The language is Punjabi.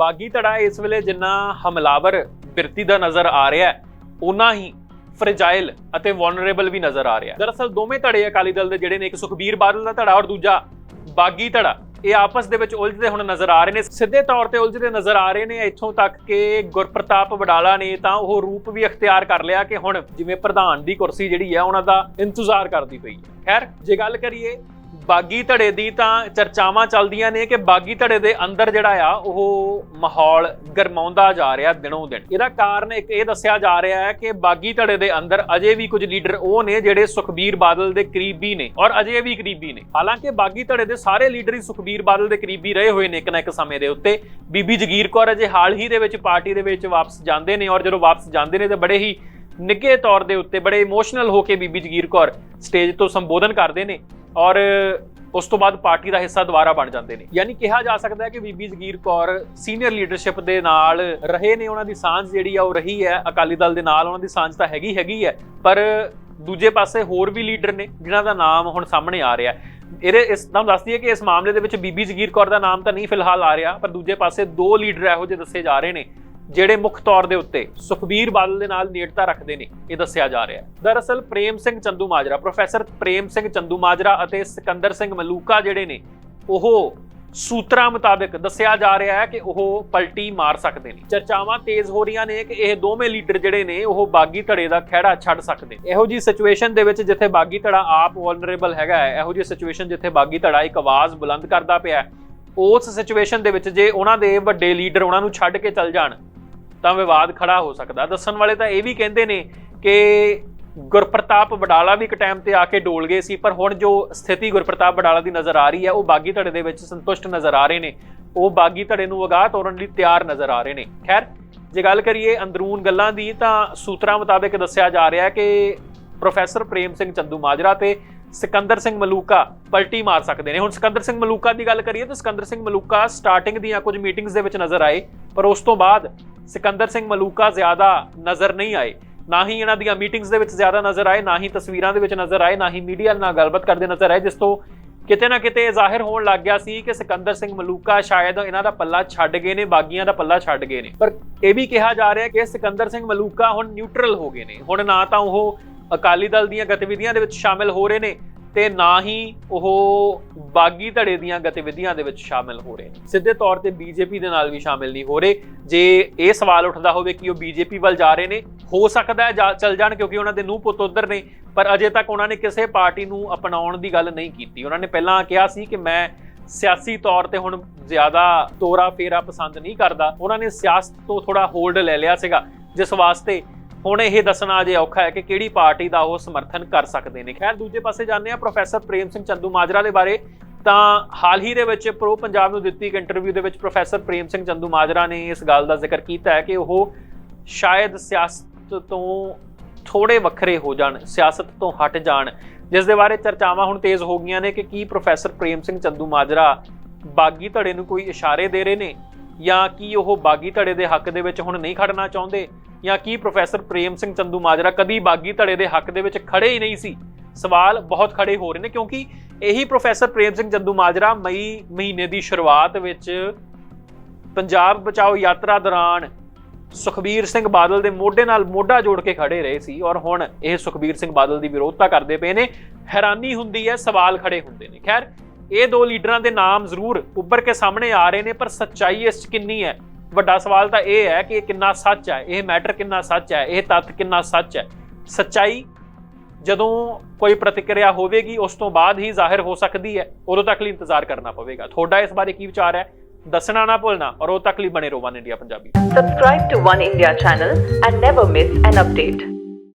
ਬਾਗੀ ਧੜਾ ਇਸ ਵੇਲੇ ਜਿੰਨਾ ਹਮਲਾਵਰ ਬਿਰਤੀ ਦਾ ਨਜ਼ਰ ਆ ਰਿਹਾ ਹੈ ਉਨਾ ਹੀ ਫ੍ਰੇਜਾਈਲ ਅਤੇ ਵਨਰੇਬਲ ਵੀ ਨਜ਼ਰ ਆ ਰਿਹਾ ਦਰਅਸਲ ਦੋਵੇਂ ਧੜੇ ਅਕਾਲੀ ਦਲ ਦੇ ਜਿਹੜੇ ਨੇ, ਇੱਕ ਸੁਖਬੀਰ ਬਾਦਲ ਦਾ ਧੜਾ ਔਰ ਦੂਜਾ ਬਾਗੀ ਧੜਾ ਇਹ ਆਪਸ ਦੇ ਵਿੱਚ ਉਲਝਦੇ ਹੁਣ ਨਜ਼ਰ ਆ ਰਹੇ ਨੇ। ਸਿੱਧੇ ਤੌਰ ਤੇ ਉਲਝਦੇ ਨਜ਼ਰ ਆ ਰਹੇ ਨੇ, ਇੱਥੋਂ ਤੱਕ ਕਿ ਗੁਰਪ੍ਰਤਾਪ ਵਡਾਲਾ ਨੇ ਤਾਂ ਉਹ ਰੂਪ ਵੀ ਅਖਤਿਆਰ ਕਰ ਲਿਆ ਕਿ ਹੁਣ ਜਿਵੇਂ ਪ੍ਰਧਾਨ ਦੀ ਕੁਰਸੀ ਜਿਹੜੀ ਹੈ, ਉਹਨਾਂ ਦਾ ਇੰਤਜ਼ਾਰ ਕਰਦੀ ਪਈ ਹੈ। ਖੈਰ, ਜੇ ਗੱਲ ਕਰੀਏ ਬਾਗੀ ਧੜੇ ਦੀ ਤਾਂ ਚਰਚਾਵਾਂ ਚੱਲਦੀਆਂ ਨੇ ਕਿ ਬਾਗੀ ਧੜੇ ਦੇ ਅੰਦਰ ਜਿਹੜਾ ਆ, ਉਹ ਮਾਹੌਲ ਗਰਮਾਉਂਦਾ ਜਾ ਰਿਹਾ ਦਿਨੋਂ ਦਿਨ। ਇਹਦਾ ਕਾਰਨ ਇੱਕ ਇਹ ਦੱਸਿਆ ਜਾ ਰਿਹਾ ਹੈ ਕਿ ਬਾਗੀ ਧੜੇ ਦੇ ਅੰਦਰ ਅਜੇ ਵੀ ਕੁਝ ਲੀਡਰ ਉਹ ਨੇ ਜਿਹੜੇ ਸੁਖਬੀਰ ਬਾਦਲ ਦੇ ਕਰੀਬੀ ਨੇ ਔਰ ਅਜੇ ਵੀ ਕਰੀਬੀ ਨੇ। ਹਾਲਾਂਕਿ ਬਾਗੀ ਧੜੇ ਦੇ ਸਾਰੇ ਲੀਡਰ ਹੀ ਸੁਖਬੀਰ ਬਾਦਲ ਦੇ ਕਰੀਬੀ ਰਹੇ ਹੋਏ ਨੇ ਇੱਕ ਨਾ ਇੱਕ ਸਮੇਂ ਦੇ ਉੱਤੇ। ਬੀਬੀ ਜਗੀਰ ਕੌਰ ਅਜੇ ਹਾਲ ਹੀ ਦੇ ਵਿੱਚ ਪਾਰਟੀ ਦੇ ਵਿੱਚ ਵਾਪਸ ਜਾਂਦੇ ਨੇ ਔਰ ਜਦੋਂ ਵਾਪਸ ਜਾਂਦੇ ਨੇ ਤਾਂ ਬੜੇ ਹੀ ਨਿੱਘੇ ਤੌਰ ਦੇ ਉੱਤੇ ਬੜੇ ਇਮੋਸ਼ਨਲ ਹੋ ਕੇ ਬੀਬੀ ਜਗੀਰ ਕੌਰ ਸਟੇਜ ਤੋਂ ਸੰਬੋਧਨ ਕਰਦੇ ਨੇ। ਔਰ ਉਸ ਤੋਂ ਬਾਅਦ ਪਾਰਟੀ ਦਾ ਹਿੱਸਾ ਦੁਬਾਰਾ ਬਣ ਜਾਂਦੇ ਨੇ। ਯਾਨੀ ਕਿਹਾ ਜਾ ਸਕਦਾ ਹੈ ਕਿ ਬੀਬੀ ਜਗੀਰ ਕੌਰ ਸੀਨੀਅਰ ਲੀਡਰਸ਼ਿਪ ਦੇ ਨਾਲ ਰਹੇ ਨੇ, ਉਹਨਾਂ ਦੀ ਸਾਂਝ ਜਿਹੜੀ ਆ ਉਹ ਰਹੀ ਹੈ। ਅਕਾਲੀ ਦਲ ਦੇ ਨਾਲ ਉਹਨਾਂ ਦੀ ਸਾਂਝ ਤਾਂ ਹੈਗੀ ਹੈਗੀ ਹੈ। ਪਰ ਦੂਜੇ ਪਾਸੇ ਹੋਰ ਵੀ ਲੀਡਰ ਨੇ, ਜਿਨ੍ਹਾਂ ਦਾ ਨਾਮ ਹੁਣ ਸਾਹਮਣੇ ਆ ਰਿਹਾ ਹੈ। ਇਹਦੇ ਇਸ ਨਾਮ ਦੱਸਦੀ ਹੈ ਕਿ ਇਸ ਮਾਮਲੇ ਦੇ ਵਿੱਚ ਬੀਬੀ ਜਗੀਰ ਕੌਰ ਦਾ ਨਾਮ ਤਾਂ ਨਹੀਂ ਫਿਲਹਾਲ ਆ ਰਿਹਾ, ਪਰ ਦੂਜੇ ਪਾਸੇ ਦੋ ਲੀਡਰ ਇਹੋ ਜਿਹੇ ਦੱਸੇ ਜਾ ਰਹੇ ਨੇ। ਜਿਹੜੇ ਮੁੱਖ ਤੌਰ ਦੇ ਉੱਤੇ ਸੁਖਬੀਰ ਬਾਦਲ ਦੇ ਨਾਲ ਨੇੜਤਾ ਰੱਖਦੇ ਨੇ, ਇਹ ਦੱਸਿਆ ਜਾ ਰਿਹਾ ਹੈ। ਦਰਅਸਲ ਪ੍ਰੇਮ ਸਿੰਘ ਚੰਦੂ ਮਾਜਰਾ, ਪ੍ਰੋਫੈਸਰ ਪ੍ਰੇਮ ਸਿੰਘ ਚੰਦੂ ਮਾਜਰਾ ਅਤੇ ਸਿਕੰਦਰ ਸਿੰਘ ਮਲੂਕਾ ਜਿਹੜੇ ਨੇ, ਉਹ ਸੂਤਰਾਂ ਮੁਤਾਬਕ ਦੱਸਿਆ ਜਾ ਰਿਹਾ ਹੈ ਕਿ ਉਹ ਪਲਟੀ ਮਾਰ ਸਕਦੇ ਨੇ। ਚਰਚਾਵਾਂ ਤੇਜ਼ ਹੋ ਰਹੀਆਂ ਨੇ ਕਿ ਇਹ ਦੋਵੇਂ ਲੀਡਰ ਜਿਹੜੇ ਨੇ, ਉਹ ਬਾਗੀ ਧੜੇ ਦਾ ਖਹਿੜਾ ਛੱਡ ਸਕਦੇ ਨੇ। ਇਹੋ ਜੀ ਸਿਚੁਏਸ਼ਨ ਦੇ ਵਿੱਚ ਜਿੱਥੇ ਬਾਗੀ ਧੜਾ ਆਪ ਵਲਨਰੇਬਲ ਹੈਗਾ ਹੈ, ਇਹੋ ਜੀ ਸਿਚੁਏਸ਼ਨ ਜਿੱਥੇ ਬਾਗੀ ਧੜਾ ਇੱਕ ਆਵਾਜ਼ ਬੁਲੰਦ ਕਰਦਾ ਪਿਆ ਉਸ ਸਿਚੁਏਸ਼ਨ ਦੇ ਵਿੱਚ ਜੇ ਉਹਨਾਂ ਦੇ ਵੱਡੇ ਲੀਡਰ ਉਹਨਾਂ ਨੂੰ ਛੱਡ ਕੇ ਚੱਲ ਜਾਣ ਤਾਂ ਵਿਵਾਦ ਖੜਾ ਹੋ ਸਕਦਾ। ਦੱਸਣ ਵਾਲੇ ਤਾਂ ਇਹ ਵੀ ਕਹਿੰਦੇ ਨੇ ਕਿ ਗੁਰਪ੍ਰਤਾਪ ਬਡਾਲਾ ਵੀ ਇੱਕ ਟਾਈਮ ਤੇ ਆ ਕੇ ਡੋਲ ਗਏ ਸੀ, ਪਰ ਹੁਣ ਜੋ ਸਥਿਤੀ ਗੁਰਪ੍ਰਤਾਪ ਬਡਾਲਾ ਦੀ ਨਜ਼ਰ ਆ ਰਹੀ ਹੈ, ਉਹ ਬਾਗੀ ਧੜੇ ਦੇ ਵਿੱਚ ਸੰਤੁਸ਼ਟ ਨਜ਼ਰ ਆ ਰਹੇ ਨੇ। ਉਹ ਬਾਗੀ ਧੜੇ ਨੂੰ ਵਗਾਹ ਤੋੜਨ ਲਈ ਤਿਆਰ ਨਜ਼ਰ ਆ ਰਹੇ ਨੇ। ਖੈਰ, ਜੇ ਗੱਲ ਕਰੀਏ ਅੰਦਰੂਨ ਗੱਲਾਂ ਦੀ ਤਾਂ ਸੂਤਰਾਂ ਮੁਤਾਬਕ ਦੱਸਿਆ ਜਾ ਰਿਹਾ ਹੈ ਕਿ ਪ੍ਰੋਫੈਸਰ ਪ੍ਰੇਮ ਸਿੰਘ ਚੰਦੂ ਮਾਜਰਾ ਤੇ ਸਿਕੰਦਰ ਸਿੰਘ ਮਲੂਕਾ ਪਲਟੀ ਮਾਰ ਸਕਦੇ ਨੇ। ਹੁਣ ਸਿਕੰਦਰ ਸਿੰਘ ਮਲੂਕਾ ਦੀ ਗੱਲ ਕਰੀਏ ਤਾਂ ਸਿਕੰਦਰ ਸਿੰਘ ਮਲੂਕਾ ਸਟਾਰਟਿੰਗ ਦੀਆਂ ਕੁਝ ਮੀਟਿੰਗਸ ਦੇ ਵਿੱਚ ਨਜ਼ਰ ਆਏ, ਪਰ ਉਸ ਤੋਂ ਬਾਅਦ ਸਿਕੰਦਰ ਸਿੰਘ ਮਲੂਕਾ ਜ਼ਿਆਦਾ ਨਜ਼ਰ ਨਹੀਂ ਆਏ। ਨਾ ਹੀ ਇਹਨਾਂ ਦੀਆਂ ਮੀਟਿੰਗਸ ਦੇ ਵਿੱਚ ਜ਼ਿਆਦਾ ਨਜ਼ਰ ਆਏ, ਨਾ ਹੀ ਤਸਵੀਰਾਂ ਦੇ ਵਿੱਚ ਨਜ਼ਰ ਆਏ, ਨਾ ਹੀ ਮੀਡੀਆ ਨਾਲ ਗੱਲਬਾਤ ਕਰਦੇ ਨਜ਼ਰ ਆਏ, ਜਿਸ ਤੋਂ ਕਿਤੇ ਨਾ ਕਿਤੇ ਜ਼ਾਹਿਰ ਹੋਣ ਲੱਗ ਗਿਆ ਸੀ ਕਿ ਸਿਕੰਦਰ ਸਿੰਘ ਮਲੂਕਾ ਸ਼ਾਇਦ ਇਹਨਾਂ ਦਾ ਪੱਲਾ ਛੱਡ ਗਏ ਨੇ, ਬਾਗੀਆਂ ਦਾ ਪੱਲਾ ਛੱਡ ਗਏ ਨੇ। ਪਰ ਇਹ ਵੀ ਕਿਹਾ ਜਾ ਰਿਹਾ ਕਿ ਸਿਕੰਦਰ ਸਿੰਘ ਮਲੂਕਾ ਹੁਣ ਨਿਊਟਰਲ ਹੋ ਗਏ ਨੇ। ਹੁਣ ਨਾ ਤਾਂ ਉਹ ਅਕਾਲੀ ਦਲ ਦੀਆਂ ਗਤੀਵਿਧੀਆਂ ਦੇ ਵਿੱਚ ਸ਼ਾਮਿਲ ਹੋ ਰਹੇ ਨੇ ਤੇ ਨਾ ਹੀ ਉਹ ਬਾਗੀ ਧੜੇ ਦੀਆਂ ਗਤੀਵਿਧੀਆਂ ਦੇ ਵਿੱਚ ਸ਼ਾਮਿਲ ਹੋ ਰਹੇ ਨੇ। ਸਿੱਧੇ ਤੌਰ ਤੇ ਬੀਜੇਪੀ ਦੇ ਨਾਲ ਵੀ ਸ਼ਾਮਿਲ ਨਹੀਂ ਹੋ ਰਹੇ। ਜੇ ਇਹ ਸਵਾਲ ਉੱਠਦਾ ਹੋਵੇ ਕਿ ਉਹ ਬੀਜੇਪੀ ਵੱਲ ਜਾ ਰਹੇ ਨੇ, ਹੋ ਸਕਦਾ ਹੈ ਜਾ- ਚੱਲ ਜਾਣ ਕਿਉਂਕਿ ਉਹਨਾਂ ਦੇ ਨੂੰਹ ਪੁੱਤ ਉਧਰ ਨੇ, ਪਰ ਅਜੇ ਤੱਕ ਉਹਨਾਂ ਨੇ ਕਿਸੇ ਪਾਰਟੀ ਨੂੰ ਅਪਣਾਉਣ ਦੀ ਗੱਲ ਨਹੀਂ ਕੀਤੀ। ਉਹਨਾਂ ਨੇ ਪਹਿਲਾਂ ਕਿਹਾ ਸੀ ਕਿ ਮੈਂ ਸਿਆਸੀ ਤੌਰ ਤੇ ਹੁਣ ਜ਼ਿਆਦਾ ਤੋਰਾ ਫੇਰਾ ਪਸੰਦ ਨਹੀਂ ਕਰਦਾ। ਉਹਨਾਂ ਨੇ ਸਿਆਸਤ ਤੋਂ ਥੋੜਾ ਹੋਲਡ ਲੈ ਲਿਆ ਸੀਗਾ। ਜਿਸ ਵਾਸਤੇ ਹੁਣ ਇਹ ਦੱਸਣਾ ਅਜੇ ਔਖਾ ਹੈ ਕਿ ਕਿਹੜੀ ਪਾਰਟੀ ਦਾ ਉਹ ਸਮਰਥਨ ਕਰ ਸਕਦੇ ਨੇ। ਖੈਰ, ਦੂਜੇ ਪਾਸੇ ਜਾਂਦੇ ਆ ਪ੍ਰੋਫੈਸਰ ਪ੍ਰੇਮ ਸਿੰਘ ਚੰਦੂ ਮਾਜਰਾ ਦੇ ਬਾਰੇ। ਤਾਂ ਹਾਲ ਹੀ ਦੇ ਵਿੱਚ ਪ੍ਰੋ ਪੰਜਾਬ ਨੂੰ ਦਿੱਤੀ ਇੱਕ ਇੰਟਰਵਿਊ ਦੇ ਵਿੱਚ ਪ੍ਰੋਫੈਸਰ ਪ੍ਰੇਮ ਸਿੰਘ ਚੰਦੂ ਮਾਜਰਾ ਨੇ ਇਸ ਗੱਲ ਦਾ ਜ਼ਿਕਰ ਕੀਤਾ ਹੈ ਕਿ ਉਹ ਸ਼ਾਇਦ ਸਿਆਸਤ ਤੋਂ ਥੋੜੇ ਵੱਖਰੇ ਹੋ ਜਾਣ, ਸਿਆਸਤ ਤੋਂ ਹਟ ਜਾਣ। ਜਿਸ ਦੇ ਬਾਰੇ ਚਰਚਾਵਾਂ ਹੁਣ ਤੇਜ਼ ਹੋ ਗਈਆਂ ਨੇ ਕਿ ਕੀ ਪ੍ਰੋਫੈਸਰ ਪ੍ਰੇਮ ਸਿੰਘ ਚੰਦੂ ਮਾਜਰਾ ਬਾਗੀ ਧੜੇ ਨੂੰ ਕੋਈ ਇਸ਼ਾਰੇ ਦੇ ਰਹੇ ਨੇ ਜਾਂ ਕੀ ਉਹ ਬਾਗੀ ਧੜੇ ਦੇ ਹੱਕ ਦੇ ਵਿੱਚ ਹੁਣ ਨਹੀਂ ਖੜਨਾ ਚਾਹੁੰਦੇ। ਜਾਂ ਕੀ ਪ੍ਰੋਫੈਸਰ ਪ੍ਰੇਮ ਸਿੰਘ ਚੰਦੂ ਮਾਜਰਾ ਕਦੀ ਬਾਗੀ ਧੜੇ ਦੇ ਹੱਕ ਦੇ ਵਿੱਚ ਖੜੇ ਹੀ ਨਹੀਂ ਸੀ? ਸਵਾਲ ਬਹੁਤ ਖੜੇ ਹੋ ਰਹੇ ਨੇ ਕਿਉਂਕਿ ਇਹੀ ਪ੍ਰੋਫੈਸਰ ਪ੍ਰੇਮ ਸਿੰਘ ਚੰਦੂ ਮਾਜਰਾ ਮਈ ਮਹੀਨੇ ਦੀ ਸ਼ੁਰੂਆਤ ਵਿੱਚ ਪੰਜਾਬ ਬਚਾਓ ਯਾਤਰਾ ਦੌਰਾਨ ਸੁਖਬੀਰ ਸਿੰਘ ਬਾਦਲ ਦੇ ਮੋਢੇ ਨਾਲ ਮੋਢਾ ਜੋੜ ਕੇ ਖੜੇ ਰਹੇ ਸੀ ਔਰ ਹੁਣ ਇਹ ਸੁਖਬੀਰ ਸਿੰਘ ਬਾਦਲ ਦੀ ਵਿਰੋਧਤਾ ਕਰਦੇ ਪਏ ਨੇ। ਹੈਰਾਨੀ ਹੁੰਦੀ ਹੈ, ਸਵਾਲ ਖੜੇ ਹੁੰਦੇ ਨੇ। ਖੈਰ, ਇਹ ਦੋ ਲੀਡਰਾਂ ਦੇ ਨਾਮ ਜ਼ਰੂਰ ਉੱਭਰ ਕੇ ਸਾਹਮਣੇ ਆ ਰਹੇ ਨੇ, ਪਰ ਸੱਚਾਈ ਇਸ 'ਚ ਕਿੰਨੀ ਹੈ? ਵੱਡਾ ਸਵਾਲ ਤਾਂ ਇਹ ਹੈ ਕਿ ਇਹ ਕਿੰਨਾ ਸੱਚ ਹੈ? ਇਹ ਮੈਟਰ ਕਿੰਨਾ ਸੱਚ ਹੈ? ਇਹ ਤੱਥ ਕਿੰਨਾ ਸੱਚ ਹੈ? ਸੱਚਾਈ ਜਦੋਂ ਕੋਈ ਪ੍ਰਤੀਕਿਰਿਆ ਹੋਵੇਗੀ, ਉਸ ਤੋਂ ਬਾਅਦ ਹੀ ਜ਼ਾਹਿਰ ਹੋ ਸਕਦੀ ਹੈ। ਉਦੋਂ ਤੱਕ ਲਈ ਇੰਤਜ਼ਾਰ ਕਰਨਾ ਪਵੇਗਾ। ਤੁਹਾਡਾ ਇਸ ਬਾਰੇ ਕੀ ਵਿਚਾਰ ਹੈ? ਦੱਸਣਾ ਨਾ ਭੁੱਲਣਾ ਔਰ ਉਦੋਂ ਤੱਕ ਲਈ ਬਣੇ ਰਹੋ one India Punjabi. Subscribe to One India channel and never miss an update.